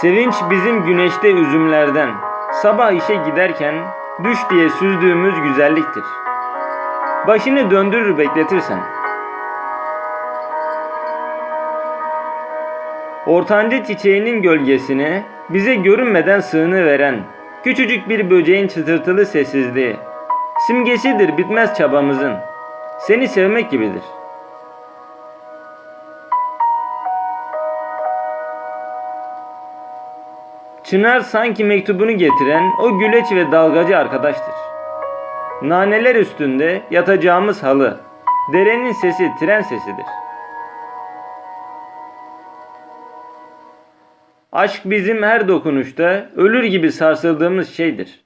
Sevinç bizim güneşte üzümlerden. Sabah işe giderken düş diye süzdüğümüz güzelliktir. Başını döndürür bekletirsen. Ortanca çiçeğinin gölgesine bize görünmeden sığını veren küçücük bir böceğin çıtırtılı sessizliği. Simgesidir bitmez çabamızın. Seni sevmek gibidir. Çınar sanki mektubunu getiren o güleç ve dalgacı arkadaştır. Naneler üstünde yatacağımız halı. Derenin sesi tren sesidir. Aşk bizim her dokunuşta ölür gibi sarsıldığımız şeydir.